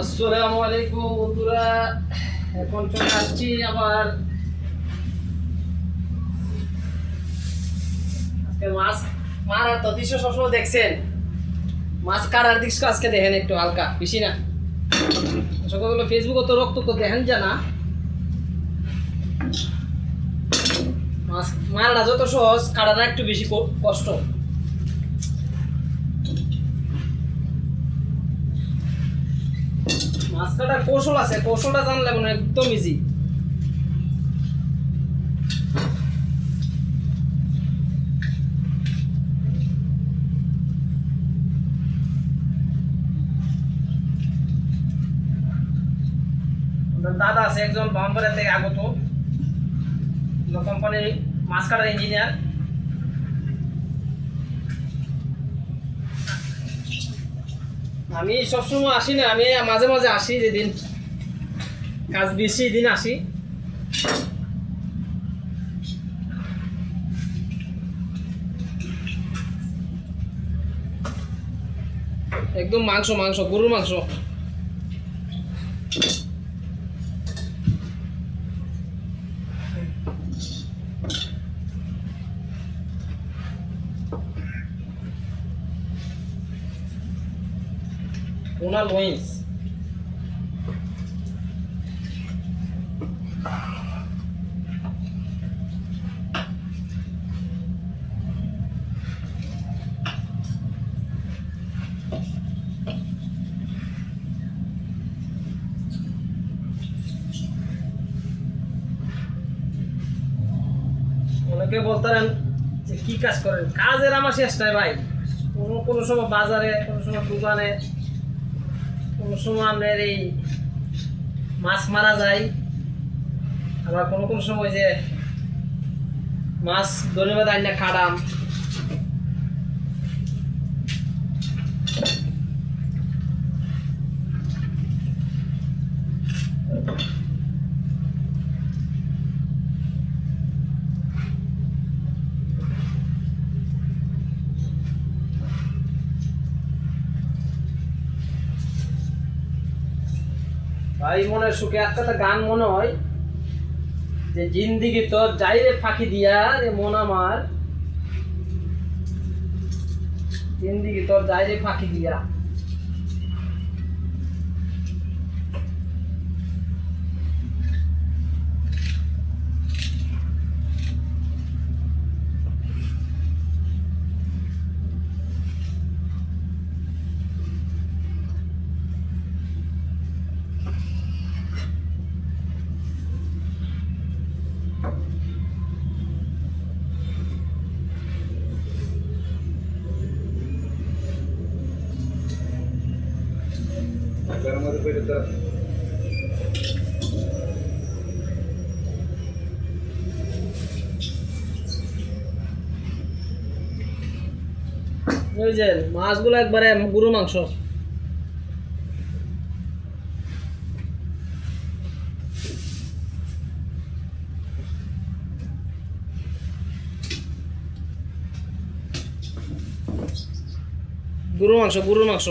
আসসালামু আলাইকুম বন্ধুরা। এখন চলে আসছি আবার। আজকে মাছ মারার তো দৃশ্য সবসময় দেখছেন। মাছ কাটার দৃশ্য আজকে দেখেন একটু হালকা, বেশি না। সকালগুলো ফেসবুকে তো রক্ত তো দেখেন যা না। মাছ মারাটা যত সহজ, কাটাটা একটু বেশি কষ্ট। মাছ কাটার কৌশল আছে, কৌশলটা জানলে মানে একদম ইজি দাদা আছে একজন বাম্পারে থেকে আগত। কোম্পানির মাছ কাটার ইঞ্জিনিয়ার আমি সবসময় আসি না, আমি মাঝে মাঝে আসি যেদিন। কাজ বেশি দিন আসি। একদম মাংস মাংস, গরুর মাংস। Una Luiz. অনেকে বলতারেন যে কি কাজ করেন কাজের আমার শেষ নাই ভাই কোনো কোনো সময় বাজারে, কোনো সময় দোকানে কোনো সময় আমাদের এই মাছ মারা যায়, আবার কোনো কোনো সময় যে মাছ ধরে বাদ আইনা খাটাম। ভাই মনে সুখে একটা গান মনে হয়। যে জিন্দিগি তো যাই রে ফাঁকি দিয়া রে মন আমার। জিন্দিগি তোর যাই রে ফাঁকি দিয়া। একবারের বুঝলেন মাছগুলো একবারে গুরু মাংস। গুরু মাংস গুরু মাংস।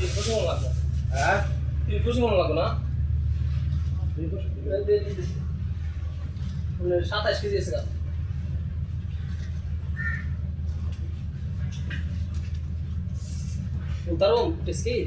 দাদা তিন লাগবে হ্যাঁ তিন ফুসি মনে লাগবে না সাতাশ কেজি আছে pesquei.